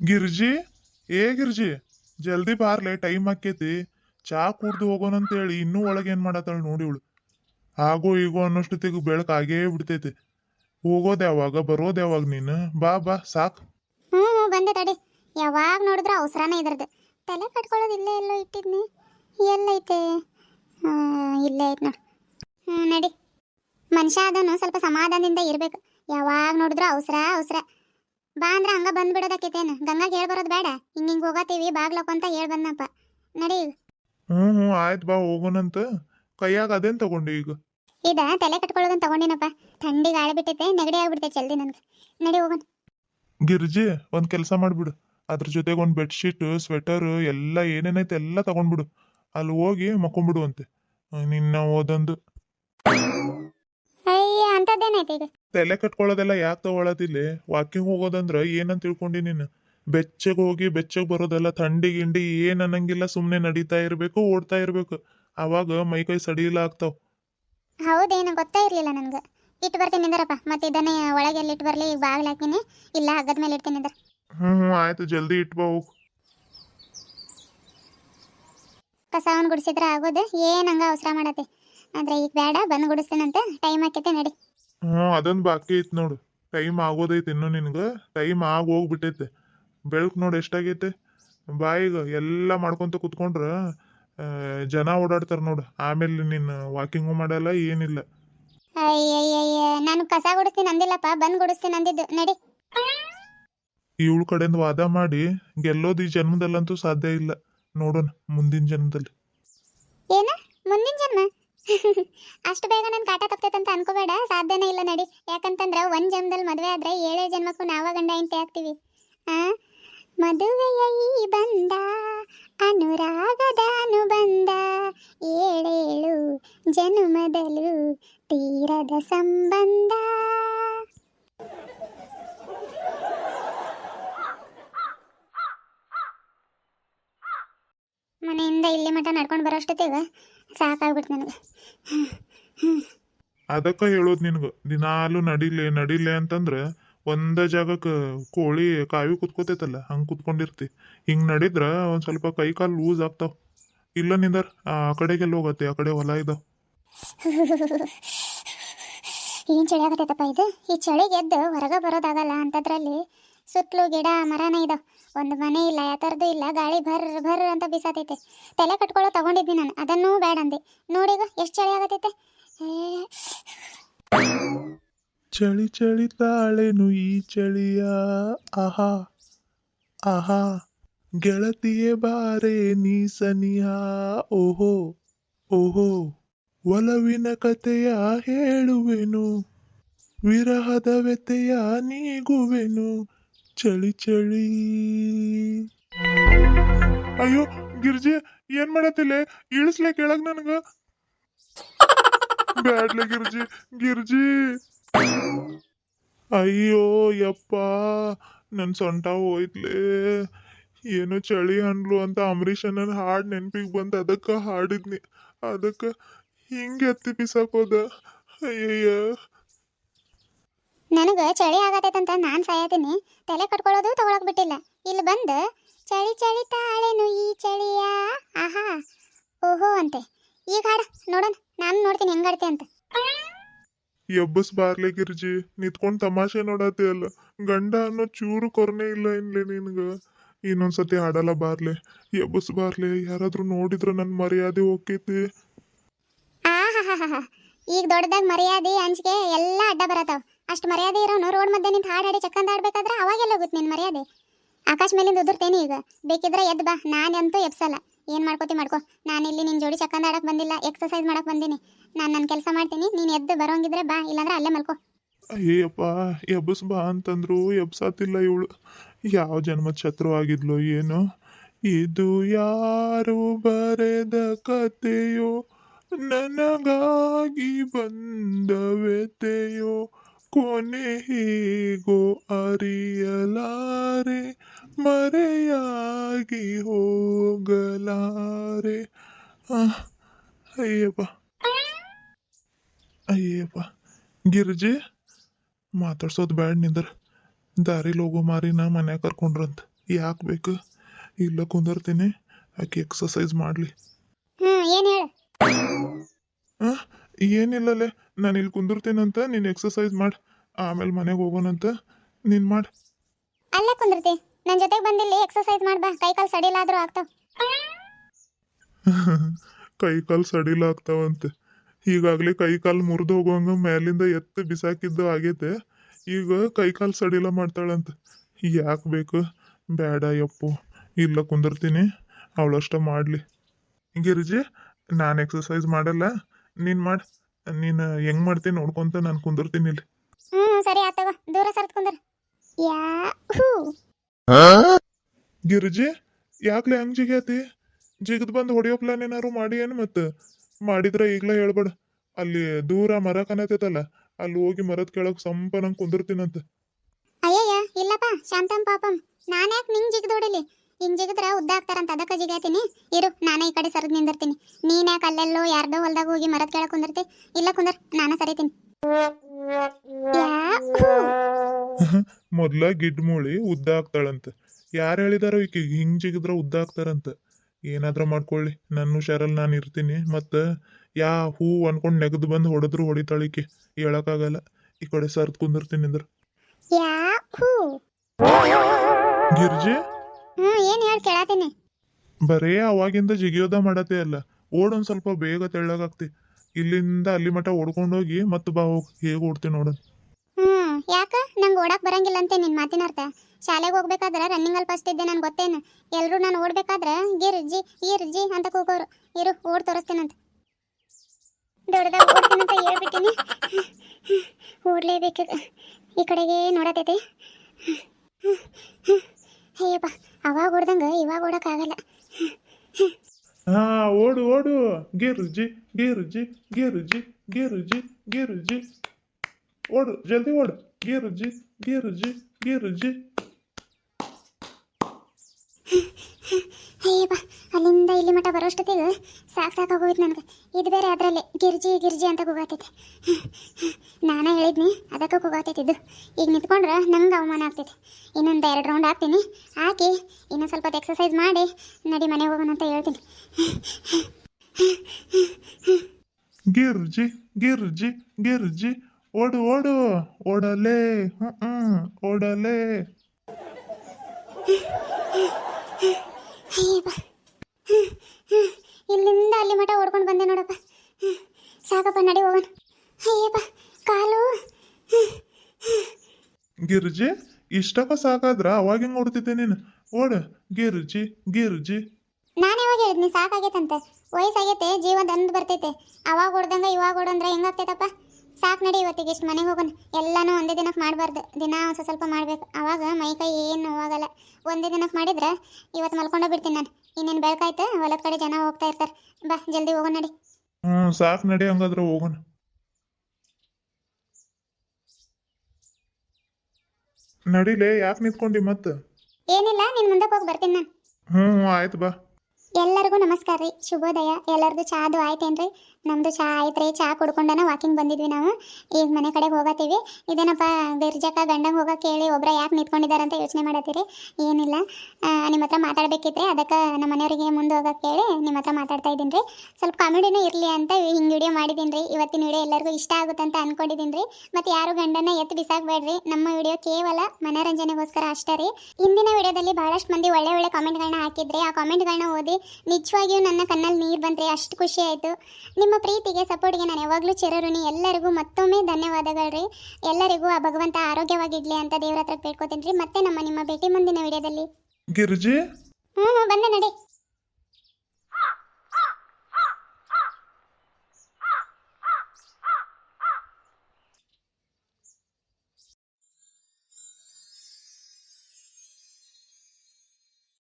ಗಿರ್ಜಿ? ಏ ಗಿರ್ಜಿ, ಜಲ್ದಿ ಬಾರ್ಲೆ, ಟೈಮ್ ಆಕೇತಿ ಚಾ ಕುಡ್ದು ಹೋಗೋಣಂತೇಳಿ ಇನ್ನೂ ಒಳಗೆ ಏನ್ ಮಾಡತ್ತಾಳ ನೋಡಿ ಇವಳು. ಆಗೋ ಈಗೋ ಅನ್ನೋಷ್ಟೊತ್ತಿಗೆ ಬೆಳಕು ಆಗೇ ಬಿಡ್ತೈತಿ. ಹೋಗೋದ್ ಯಾವಾಗ, ಬರೋದ್ ಯಾವಾಗ ನೀನು? ಬಾ ಬಾ, ಸಾಕ್. ಹ್ಞೂ ಹ್ಞೂ ಬಂದೆ ತಡಿ. ಯಾವಾಗ ನೋಡಿದ್ರೆ ಅವಸರನೇ ಇದ್ರದ್ದು. ತಲೆ ಕಟ್ಕೊಳ್ಳೋದು ಇಲ್ಲೇ ಎಲ್ಲೋ ಇಟ್ಟಿದ್ನಿ. ಎಲ್ಲೈತೆ? ಇಲ್ಲೇ ಐತೆ ನೋಡಿ. ಹ್ಞೂ ನಡಿ. ಮನುಷ್ಯ ಅದನ್ನು ಸ್ವಲ್ಪ ಸಮಾಧಾನದಿಂದ ಇರ್ಬೇಕು. ಯಾವಾಗ ನೋಡಿದ್ರು ಅವಸರ ಅವಸರ. ಬಾ ಅಂದ್ರೆ ಹಂಗ ಬಂದ್ಬಿಡೋದಕ್ಕೇತೇನು? ಗಂಗಾಗೆ ಹೇಳ್ ಬರೋದು ಬೇಡ. ಹಿಂಗ ಹಿಂಗೆ ಹೋಗತ್ತೀವಿ ಬಾಗ್ಲಕ್ಕೊಂತ ಹೇಳ್ ಬಂದಪ್ಪ ನಡಿ. ಹ್ಮ್ ಹ್ಮ್ ಆಯ್ತು ಬಾ ಹೋಗೋಣಂತ. ಕೈಯಾಗ ಅದೇನ್ ತಗೊಂಡು ಈಗ? ಇದ ತಲೆ ಕಟ್ಕೊಳ್ಳೋದನ್ನ ತಗೊಂಡಿನಪ್ಪ. ಥಂಡಿ ಗಾಳಿ ಬಿಟ್ಟೈತೆ ನೆಗಡಿ ಆಗ್ಬಿಡ್ತೈತೆ ಜಲ್ದಿ ನನ್ಗೆ. ನಡಿ ಹೋಗೋಣ. ಗಿರ್ಜಿ ಒಂದ್ ಕೆಲಸ ಮಾಡ್ಬಿಡು. ಅದ್ರ ಜೊತೆಗೆ ಒಂದ್ ಬೆಡ್ಶೀಟ್ ಸ್ವೆಟರ್ ಎಲ್ಲ ಏನೇನೈತೆ ಎಲ್ಲ ತಗೊಂಡ್ಬಿಡು. ಅಲ್ಲಿ ಹೋಗಿ ಮಕ್ಕೊಂಡ್ಬಿಡು ಅಂತೆ ನಿನ್ನ ಓದೊಂದು. ತಲೆ ಕಟ್ಕೊಳ್ಳೋದೆಲ್ಲ ಯಾಕೆ ತಗೊಳ್ಳೋದಿಲ್ಲಿ ವಾಕಿಂಗ್ ಹೋಗೋದಂದ್ರ ಏನಂತ ತಿಳ್ಕೊಂಡಿ ನೀನು. ಬೆಚ್ಚಗ್ ಹೋಗಿ ಬೆಚ್ಚಗ್ ಬರೋದೆಲ್ಲ ಥಂಡಿ ಗಿಂಡಿ ಏನ್ ಅನ್ನಂಗಿಲ್ಲ ಸುಮ್ನೆ ನಡೀತಾ ಇರ್ಬೇಕು ಓಡ್ತಾ ಇರ್ಬೇಕು. ಅವಾಗ ಮೈಕೈ ಸಡಿಲ ಆಗ್ತಾವ್. ಹೌದೇನು ಗೊತ್ತಾ ಇರಲಿಲ್ಲ ನನಗೆ. ಇಟ್ಟು ಬರ್ತೀನಿ ನಿಂದರಪ್ಪ. ಮತ್ತೆ ಇದನ್ನೇ ಒಳಗೆ ಎಲ್ಲಿ ಇಟ್ಟು ಬರ್ಲಿ? ಈಗ ಬಾಗಿಲು ಹಾಕಿನಿ. ಇಲ್ಲ ಹಗ್ಗದ ಮೇಲೆ ಇಡ್ತೀನಿ ನಿಂದ್ರ. ಹ್ಮ್ ಹ್ಮ್ ಆಯ್ತು. ಜಲ್ದಿ ಇಟ್ಬಾ ಹೋಗು. ಕಸವನ್ನು ಗುಡಿಸಿದ್ರೆ ಆಗೋದು? ಏನು ಹಂಗ ಅವಸರ ಮಾಡತ್ತೆ ಅಂದ್ರೆ ಈಗ ಬೇಡ ಬಂದು ಗುಡಿಸ್ತೇನಂತೆ. ಟೈಮ್ ಹಾಕೈತೆ ನಡಿ. ಹ್ಮ್ ಅದೊಂದು ಬಾಕಿ ಐತ್ ನೋಡು. ಟೈಮ್ ಆಗೋದೈತಿ ಇನ್ನು ನಿನಗೆ. ಟೈಮ್ ಆಗ ಹೋಗ್ಬಿಟ್ಟೈತೆ. ಬೆಳಕ್ ನೋಡು ಎಷ್ಟಾಗೈತೆ. ಬಾ ಈಗ ಎಲ್ಲ ಮಾಡ್ಕೊಂತ ಕುತ್ಕೊಂಡ್ರ ಜನ ಓಡಾಡ್ತಾರ ನೋಡು. ಆಮೇಲೆ ನೀನ್ ವಾಕಿಂಗು ಮಾಡಲ್ಲ ಏನಿಲ್ಲ. ಅಯ್ಯಯ್ಯಯ್ಯ ನಾನು ಕಸ ಗುಡಿಸ್ತೀನಿ ಅಂದಿಲ್ಲಪ್ಪ ಬಂದು ಗುಡಿಸ್ತೀನಿ ಅಂದಿದ್ದು. ನಡಿ. ಇವಳ ಕಡೆಯಿಂದ ವಾದ ಮಾಡಿ ಗೆಲ್ಲೋದು ಈ ಜನ್ಮದಲ್ಲಂತೂ ಸಾಧ್ಯ ಇಲ್ಲ. ನೋಡೋಣ ಮುಂದಿನ ಜನ್ಮದಲ್ಲಿ. ಏನ? ಮುಂದಿನ ಜನ್ಮ? ಅಷ್ಟು ಬೇಗ ನನ್ನ ಕಾಟ ತಪ್ತೈತಂತ ಅನ್ಕೋಬೇಡ, ಸಾಧ್ಯನೇ ಇಲ್ಲ ನಡಿ. ಯಾಕಂತಂದ್ರೆ ಒಂದ್ ಜನ್ಮದಲ್ಲಿ ಮದುವೆ ಆದ್ರೆ ಏಳೇ ಜನ್ಮಕ್ಕೂ ನಾವ ಗಂಡ ಹೆಂಡತಿ ಆಗ್ತೀವಿ. ಮದುವೆಯ ಈ ಬಂದ, ಅನುರಾಗದ ಅನುಬಂಧ, ಏಳೇಳು ಜನುಮದಲು ತೀರದ ಸಂಬಂಧ. ಮನೆಯಿಂದ ಇಲ್ಲಿ ಮಠ ನಡ್ಕೊಂಡು ಬರೋಷ್ಟೊತ್ತಿಗೆ ಸಾಕಾಗ್ಬಿಡ್ತು ನನಗೆ. ಅದಕ್ಕ ಹೇಳೋದು ನಿನಗೆ ದಿನಾಲು ನಡಿಲೆ ನಡಿಲೆ ಅಂತಂದ್ರೆ ಒಂದ ಜಾಗಕ್ಕೆ ಕೋಳಿ ಕಾವಿ ಕುತ್ಕೋತೈತಲ್ಲ ಹಂಗೆ ಕುತ್ಕೊಂಡಿರ್ತಿ. ಹಿಂಗೆ ನಡಿದ್ರೆ ಒಂದು ಸ್ವಲ್ಪ ಕೈ ಕಾಲು ಲೂಸ್ ಆಗ್ತಾವ. ಇಲ್ಲ ನಿಂದರ್ ಆ ಕಡೆಗೆಲ್ಲ ಹೋಗತ್ತೆ ಆ ಕಡೆ ಹೊಲ ಇದಾವ. ಏನು ಚಳಿ ಆಗತ್ತೈತಪ್ಪ ಇದು? ಈ ಚಳಿಗೆ ಎದ್ದು ಹೊರಗೆ ಬರೋದಾಗಲ್ಲ ಅಂಥದ್ರಲ್ಲಿ ಸುತ್ತಲೂ ಗಿಡ, ಮರನ ಇದಾವ ಒಂದು ಮನೆ ಇಲ್ಲ ಯಾತರದ್ದು ಇಲ್ಲ. ಗಾಳಿ ಭರ್ ಭರ್ ಅಂತ ಬಿಸಾತೈತೆ. ತಲೆ ಕಟ್ಕೊಳ್ಳೋ ತಗೊಂಡಿದ್ದೀನಿ ನಾನು. ಅದನ್ನೂ ಬೇಡ ಅಂದೆ. ನೋಡಿಗ ಎಷ್ಟು ಚಳಿ ಆಗತೈತೆ. ಚಳಿ ಚಳಿ ತಾಳೆನು ಈ ಚಳಿಯ? ಆಹಾ. ಆಹಾ. ಗೆಳತಿಯೇ ಬಾರೆ ನೀ ಸನಿಹ ಓಹೋ. ಓಹೋ. ಒಲವಿನ ಕಥೆಯ ಹೇಳುವೆನು. ವಿರಹದ ವ್ಯತೆಯ ನೀಗುವೆನು. ಚಳಿ ಚಳಿ. ಅಯ್ಯೋ, ಗಿರ್ಜಿ, ಏನ್ ಮಾಡತ್ತಿಲ್ಲ ಇಳಿಸ್ಲೆ ಕೇಳಕ್ ನನಗ. ಬ್ಯಾಡ್ಲೆ ಗಿರ್ಜಿ ಗಿರ್ಜಿ. ಅಯ್ಯೋ, ಯಪ್ಪ, ನನ್ ಸೊಂಟ ಹೋಯ್ತ್ಲೆ. ಏನು ಚಳಿ ಅನ್ಲು ಅಂತ ಅಂಬರೀಷ್ ಅನ್ನ ಹಾಡ್ ನೆನ್ಪಿಗೆ ಬಂತ ಅದಕ್ಕ ಹಾಡಿದ್ನಿ. ಅದಕ್ಕ ಹಿಂಗೆ ಎತ್ತಿ ಬಿಸಾಕೋದ. ಅಯ್ಯಯ್ಯ. ನನಗೆ ಚಳಿ ಆಗತೈತಂತ ನಾನು ಸಾಯತೀನಿ. ತಲೆ ಕಟ್ಕೊಳ್ಳೋದು ತಗೊಳಕ್ ಬಿಟ್ಟಿಲ್ಲ ಇಲ್ಲಿ ಬಂದು ಚಳಿ ಚಳಿ ತಾಳೆನು ಈ ಚಳಿಯ. ಆಹಾ ಓಹೋ ಅಂತೆ. ಈಗ ಹಾಡ ನೋಡೋಣ. ನಾನು ನೋಡ್ತೀನಿ ಹೆಂಗಾಡ್ತೆ ಅಂತ. ಎಬ್ಬಸ್ ಬಾರ್ಲೆ ಗಿರ್ಜಿ ನಿತ್ಕೊಂಡು ತಮಾಷೆ ನೋಡತ್ತೆ ಅಲ್ಲ. ಗಂಡ ಅನ್ನೋ ಚೂರು ಕೊರನೆ ಇಲ್ಲ ಇನ್ಲೆ ನಿನ್ಗ? ಇನ್ನೊಂದ್ಸತಿ ಆಡಲ್ಲ ಬಾರ್ಲೆ. ಎಬ್ಬಸ್ ಬಾರ್ಲೆ ಯಾರಾದ್ರೂ ನೋಡಿದ್ರ ನನ್ ಮರ್ಯಾದೆ ಹೋಗ್ತೈತಿ ಆಹಾ ಈಗ ದೊಡ್ಡದಾಗ ಮರ್ಯಾದೆ ಅಂಜಿಕೆ ಎಲ್ಲ ಅಡ್ಡ ಬರತಾವ. ಅಷ್ಟು ಮರ್ಯಾದೆ ಇರೋನು ರೋಡ್ ಮಧ್ಯೆ ನಿಂತು ಹಾಡು ಹಾಡಿ ಚಕ್ಕಂದ ಆಡ್ಬೇಕಾದ್ರೆ ಅವಾಗೆಲ್ಲ ಹೋಗುತ್ತೆ ನಿನ್ನ ಮರ್ಯಾದೆ. ಆಕಾಶ ಮೇಲಿಂದ ಉದುರ್ತೇನೆ ಈಗ. ಬೇಕಿದ್ರೆ ಎದ್ದು ಬಾ. ನಾನಂತೂ ಎಬ್ಸಲ್ಲ. ಏನು ಮಾಡ್ಕೋತಿ ಮಾಡ್ಕೋ. ನಾನು ಇಲ್ಲಿ ನಿನ್ನ ಜೋಡಿ ಚಕ್ಕಂದ ಆಡಕ್ಕೆ ಬಂದಿಲ್ಲ. ಎಕ್ಸಸೈಸ್ ಮಾಡಕ್ಕೆ ಬಂದೀನಿ. ನಾನು ನನ್ನ ಕೆಲಸ ಮಾಡ್ತೀನಿ. ನೀನು ಎದ್ದು ಬರೋಂಗಿದ್ರೆ ಬಾ. ಇಲ್ಲಾಂದ್ರೆ ಅಲ್ಲೇ ಮಲ್ಕೋ. ಅಯ್ಯಪ್ಪ ಎಬ್ಬಸ್ ಬಾ ಅಂತಂದ್ರು. ಎಬ್ಸಾತಿಲ್ಲ ಇವಳು. ಯಾವ ಜನ್ಮ ಛತ್ರು ಆಗಿದ್ಲು ಏನು? ಇದು ಯಾರು ಬರೆದ ಕತೆಯೋ? ನನಗಾಗಿ ಬಂದ ವ್ಯತೆಯೋ ಕೊನೆ ಹೀಗೋ ಅರಿಯಲಾರೆ ಮರೆಯಾಗಿ ಹೋಗಲಾರೆ ಆಹ್, ಅಯ್ಯಪ್ಪ ಅಯ್ಯಪ್ಪ ಗಿರ್ಜಿ ಮಾತಾಡ್ಸೋದು ಬ್ಯಾಡ ನಿಂದ್ರ ದಾರಿಲಿ ಹೋಗೋ ಮಾರಿನ ಮನ್ಯಾಗ ಕರ್ಕೊಂಡ್ರಂತ ಯಾಕೆ ಬೇಕು ಇಲ್ಲ ಕುಂದರ್ತೀನಿ ಆಕೆ ಎಕ್ಸಸೈಸ್ ಮಾಡಲಿ ಹ್ಞೂ ಏನು ಹೇಳು ಆ ಏನಿಲ್ಲಲೇ ನಾನು ಇಲ್ಲಿ ಕುಂದಿರ್ತೀನಂತ ನೀನು ಎಕ್ಸಸೈಸ್ ಮಾಡಿ. ಆಮೇಲೆ ಮನೆಗೆ ಹೋಗೋಣಂತ ನೀನು ಮಾಡಿ. ಅಲ್ಲೇ ಕುಂದಿರ್ತಿ. ನನ್ನ ಜೊತೆಗೆ ಬಂದಿಲ್ಲಿ ಎಕ್ಸರ್ಸೈಸ್ ಮಾಡ್ಬಾ ಕೈ ಕಾಲು ಸಡಿಲಾದರೂ ಆಗ್ತಾವ. ಕೈ ಕಾಲು ಸಡಿಲ ಆಗ್ತಾವಂತೆ. ಈಗಾಗಲೇ ಕೈ ಕಾಲು ಮುರಿದು ಹೋಗುವಂಗ ಮೇಲಿಂದ ಎತ್ತು ಬಿಸಾಕಿದ್ದು ಆಗೈತೆ. ಈಗ ಕೈ ಕಾಲು ಸಡಿಲ ಮಾಡ್ತಾಳಂತ. ಯಾಕೆ ಬೇಕು? ಬೇಡ ಯಪ್ಪು. ಇಲ್ಲ ಕುಂದಿರ್ತೀನಿ. ಅವಳಷ್ಟ ಮಾಡಲಿ. ಗಿರಿಜಿ ನಾನು ಎಕ್ಸಸೈಸ್ ಮಾಡಲ್ಲ. ನೀನು ಮಾಡ್ ನೀನ್ ಹೆಂಗ್ ಮಾಡ್ತೀನಿ ನೋಡ್ಕೊಂತ ನಾನು ಕುಂದಿರ್ತೀನಿ ಇಲ್ಲಿ. ಹ್ಮ್ ಸರಿ ಆತವ ದೂರ ಸರ್ತ್ ಕುಂದ್ರ. ಗಿರಿಜಿ ಯಾಕ್ಲೆ ಹಂಗ್ ಜಿಗ್ಯಾತಿ ಜಿಗದ್ ಬಂದ್ ಹೊಡಿಯೋ ಪ್ಲಾನ್ ಏನಾರು ಮಾಡಿ ಏನು ಮತ್? ಮಾಡಿದ್ರ ಈಗ್ಲೇ ಹೇಳ್ಬೇಡ. ಅಲ್ಲಿ ದೂರ ಮರ ಕನತೈತಲ್ಲ ಅಲ್ಲಿ ಹೋಗಿ ಮರದ ಕೆಳಗ್ ಸಂಪ ನಂಗೆ ಕುಂದಿರ್ತೀನಂತ. ಅಯ್ಯಯ್ಯ ಇಲ್ಲಪ್ಪ ಶಾಂತಂ ಪಾಪಂ ನಾನು ಯಾಕೆ ನಿಂಗೆ ಜಿಗ್ದೋಡಿಲಿ ಹಿಂಗ್ ಜಿಗದ್ರ ಉದ್ದಾಗ್ತಾರಂತ ಅದಕ್ಕ ಜಿಗಾತೀನಿ. ಇರು ನಾನ ಈ ಕಡೆ ಸರದ್ ನಿಂದಿರ್ತೀನಿ. ನೀನ್ ಯಾಕೆ ಅಲ್ಲೆಲ್ಲೋ ಯಾರ್ದೋ ಹೊಲ್ದಾಗ ಹೋಗಿ ಮರದ ಕೆಳಗೆ ಕುಂದಿರ್ತಿ? ಇಲ್ಲ ಕುಂದರ್ ನಾನ ಸರಿತೀನಿ. ಮೊದ್ಲ ಗಿಡ್ ಮೂಳಿ ಉದ್ದ ಆಗ್ತಾಳಂತ. ಯಾರು ಹೇಳಿದಾರೋ ಈಕೆ ಹಿಂಗ್ ಜಿಗಿದ್ರ ಉದ್ದ ಆಗ್ತಾರಂತ. ಏನಾದ್ರ ಮಾಡ್ಕೊಳ್ಳಿ. ನನ್ನ ಹುಷಾರಲ್ಲಿ ನಾನು ಇರ್ತೀನಿ. ಮತ್ತ ಯಾ ಹೂ ಅನ್ಕೊಂಡು ನೆಗದು ಬಂದು ಹೊಡೆದ್ರು ಹೊಡಿತಾಳಿಕೆ ಹೇಳಕ್ಕಾಗಲ್ಲ. ಈ ಕಡೆ ಸರ್ದ್ ಕುಂದಿರ್ತೀನಿ ಅಂದ್ರ. ಗಿರ್ಜಿ? ಹ್ಞೂ ಏನು ಹೇಳಿ ಕೇಳತ್ತೀನಿ ಬರೇ ಅವಾಗಿಂದ ಜಿಗಿಯೋದ ಮಾಡತ್ತೆ ಅಲ್ಲ. ಓಡೊಂದ್ ಸ್ವಲ್ಪ ಬೇಗ ತೆಳ್ಳಗಾಗ್ತಿ. ಇಲ್ಲಿಂದ ಅಲ್ಲಿ ಮಟ ಓಡ್ಕೊಂಡೋಗಿ ಮತ್ತೆ ಬಾ ಹೋಗಿ. ಹೇಗೆ ಓಡ್ತಿ ನೋಡೋಣ ಹ್ಮ್ ಯಾಕ? ನಂಗೆ ಓಡಾಕ್ ಬರಂಗಿಲ್ಲ ಅಂತ ನಿನ್ ಮಾತಿನ ಅರ್ಥ. ಶಾಲೆಗೆ ಹೋಗ್ಬೇಕಾದ್ರೆ ರನ್ನಿಂಗ್ ಅಲ್ಲಿ ಫಸ್ಟ್ ಇದ್ದೆ ನನ್ಗೆ ಗೊತ್ತೇನು? ಎಲ್ಲರೂ ನಾನು ಓಡ್ಬೇಕಾದ್ರೆ ಗಿರ್ಜಿ ಈರ್ಜಿ ಅಂತ ಕೂಗೋರು. ಇರು ಓಡ್ ತೋರಿಸ್ತೀನಂತ ದೊಡ್ಡದಾಗ ಓಡ್ತೀನಂತ ಹೇಳ್ಬಿಟ್ಟಿನಿ. ಓಡ್ಲೇಬೇಕು. ಈ ಕಡೆಗೆ ನೋಡತೈತಿ. ಅಯ್ಯಪ್ಪ, ಅವಾಗ ಓಡ್ದಂಗ ಇವಾಗ ಓಡಕ್ಕಾಗಲ್ಲ ಹಾ, ಓಡು ಓಡು. ಗಿರ್ಜಿ ಗಿರ್ಜಿ ಗಿರ್ಜಿ ಗಿರ್ಜಿ ಗಿರ್ಜಿ. ಓಡು, ಜಲ್ದಿ ಓಡು. ಗಿರ್ಜಿ ಗಿರ್ಜಿ ಗಿರ್ಜಿ. ಅಯ್ಯಪ್ಪ, ಅಲ್ಲಿಂದ ಇಲ್ಲಿ ಮಠ ಬರೋಷ್ಟೊತ್ತಿಗೆ ಸಾಕು ಸಾಕಾಗೋಯ್ತು ನನಗೆ. ಇದು ಬೇರೆ ಅದರಲ್ಲಿ, ಗಿರ್ಜಿ ಗಿರ್ಜಿ ಅಂತ ಕೂಗಾತೈತೆ. ನಾನೇ ಹೇಳಿದ್ನಿ, ಅದಕ್ಕೆ ಕೂಗಾತೈತೆ ಇದು. ಈಗ ನಿಂತ್ಕೊಂಡ್ರೆ ನಂಗೆ ಅವಮಾನ ಆಗ್ತೈತೆ. ಇನ್ನೊಂದು ಎರಡು ರೌಂಡ್ ಹಾಕ್ತೀನಿ. ಹಾಕಿ, ಇನ್ನೊಂದು ಸ್ವಲ್ಪ ಎಕ್ಸಸೈಸ್ ಮಾಡಿ, ನಡಿ ಮನೆಗೆ ಹೋಗೋಣ ಅಂತ ಹೇಳ್ತೀನಿ. ಗಿರ್ಜಿ ಗಿರ್ಜಿ ಗಿರ್ಜಿ, ಓಡು ಓಡು, ಓಡಲೇ ಓಡಲೆ ಓಡಲೇ. ಅಯ್ಯಪ್ಪ. ಇಲ್ಲಿಂದ ಅಲ್ಲಿ ಮಠ ಓಡ್ಕೊಂಡು ಬಂದೆ ನೋಡಪ್ಪ. ಸಾಕಪ್ಪ ನಡಿ ಹೋಗೋಣ. ಅಯ್ಯಪ್ಪ ಕಾಲು. ಗಿರ್ಜಿ ಇಷ್ಟಪ್ಪ ಸಾಕಾದ್ರ ಅವಾಗ ಹೆಂಗ್ ಓಡ್ತಿದ್ದೆ ನೀನು? ಓಡು ಗಿರ್ಜಿ ಗಿರ್ಜಿ. ನಾನು ಯಾವಾಗ ಹೇಳಿದ್ನಿ ಸಾಕಾಗೈತಂತೆ. ವಯಸ್ಸಾಗೈತೆ ಜೀವ ದಂದ್ ಬರ್ತೈತೆ. ಅವಾಗ ಓಡ್ದಂಗ ಇವಾಗ ಓಡಂದ್ರೆ ಹೆಂಗಾಗ್ತೈತಪ್ಪ? ಸಾಕು ನಡಿ ಇವತ್ತಿಗೆ ಇಷ್ಟು ಮನೆಗೆ ಹೋಗೋಣ ಎಲ್ಲಾನು ಒಂದೇ ದಿನಕ್ಕೆ ಮಾಡಬಾರ್ದು. ದಿನ ಸ್ವಲ್ಪ ಸ್ವಲ್ಪ ಮಾಡಬೇಕು. ಅವಾಗ ಮೈ ಕೈ ಏನು ನೋವಾಗಲ್ಲ. ಒಂದೇ ದಿನಕ್ಕೆ ಮಾಡಿದ್ರೆ ಇವತ್ತು ಮಲ್ಕೊಂಡೇ ಬಿಡ್ತೀನಿ ನಾನು. ಇನ್ನೇನು ಬೆಳಕಾಯ್ತು? ಹೊಲದ ಕಡೆ ಜನ ಹೋಗ್ತಾ ಇರ್ತಾರೆ. ಬಾ ಜಲ್ದಿ ಹೋಗೋಣ ನಡಿ. ಹ್ಞೂ ಸಾಕು ನಡಿ ಹಂಗಾದ್ರೆ ಹೋಗೋಣ ನಡಿಲೇ ಯಾಕೆ ನಿಂತ್ಕೊಂಡಿ ಮತ್ತೆ? ಏನಿಲ್ಲ ನಿನ್ನ ಮುಂದಕ್ಕೆ ಹೋಗಿ ಬರ್ತೀನಿ ನಾನು. ಹ್ಞೂ ಆಯ್ತು ಬಾ. ಎಲ್ಲರಿಗೂ ನಮಸ್ಕಾರ ರೀ. ಶುಭೋದಯ. ಎಲ್ಲರದು ಚಾದು ಆಯ್ತೇನ್ರಿ? ನಮ್ದು ಚಹಾ ಆಯ್ತು ರೀ ಚಾ ಕುಡ್ಕೊಂಡನ ವಾಕಿಂಗ್ ಬಂದಿದ್ವಿ ನಾವು. ಈಗ ಮನೆ ಕಡೆ ಹೋಗತ್ತೀವಿ. ಇದೇನಪ್ಪ ಬಿರ್ಜಕ ಗಂಡಂಗೆ ಹೋಗಕ್ಕೆ ಕೇಳಿ ಒಬ್ರ ಯಾಕೆ ಅಂತ ಯೋಚನೆ ಮಾಡತ್ತೀರಿ? ಏನಿಲ್ಲ. ನಿಮ್ಮ ಹತ್ರ ಮಾತಾಡಬೇಕಿದ್ರೆ ಅದಕ್ಕೆ ನಮ್ಮ ಮನೆಯವರಿಗೆ ಮುಂದೆ ಹೋಗಕ್ಕೆ ಕೇಳಿ ನಿಮ್ಮ ಹತ್ರ ಮಾತಾಡ್ತಾ ಇದ್ದೀನಿ ರೀ ಸ್ವಲ್ಪ ಕಾಮಿಡಿನೂ ಇರಲಿ ಅಂತ ಹಿಂಗೆ ವಿಡಿಯೋ ಮಾಡಿದ್ದೀನಿ ರೀ ಇವತ್ತಿನ ವಿಡಿಯೋ ಎಲ್ಲರಿಗೂ ಇಷ್ಟ ಆಗುತ್ತೆ ಅಂತ ಅಂದ್ಕೊಂಡಿದ್ದೀನಿ ರೀ ಮತ್ತು ಯಾರು ಗಂಡನ ಎತ್ತು ಬಿಸಾಕಬೇಡ್ರಿ. ನಮ್ಮ ವಿಡಿಯೋ ಕೇವಲ ಮನೋರಂಜನೆಗೋಸ್ಕರ ಅಷ್ಟೇ ರೀ. ಇಂದಿನ ವಿಡಿಯೋದಲ್ಲಿ ಬಹಳಷ್ಟು ಮಂದಿ ಒಳ್ಳೆ ಒಳ್ಳೆ ಕಾಮೆಂಟ್ಗಳನ್ನ ಹಾಕಿದ್ರಿ. ಆ ಕಾಮೆಂಟ್ಗಳನ್ನ ಓದಿ ನಿಜವಾಗಿಯೂ ನನ್ನ ಕಣ್ಣಲ್ಲಿ ನೀರು ಬಂದರೆ ಅಷ್ಟು ಖುಷಿ ಆಯಿತು. ನಿಮ್ಮ ಪ್ರೀತಿಗೆ ಸಪೋರ್ಟ್ಗೆ ನಾನು ಯಾವಾಗಲೂ ಚಿರಋಣಿ. ಎಲ್ಲರಿಗೂ ಮತ್ತೊಮ್ಮೆ ಧನ್ಯವಾದಗಳು ರೀ ಎಲ್ಲರಿಗೂ ಆ ಭಗವಂತ ಆರೋಗ್ಯವಾಗಿಡ್ಲಿ ಅಂತ ದೇವ್ರ ಹತ್ರ ಬೇಡ್ಕೋತೀನಿ ರೀ. ಮತ್ತೆ ನಮ್ಮ ನಿಮ್ಮ ಭೇಟಿ ಮುಂದಿನ ವಿಡಿಯೋದಲ್ಲಿ. ಗಿರ್ಜಿ? ಹ್ಞೂ ಹ್ಞೂ ಬಂದೆ ನಡಿ.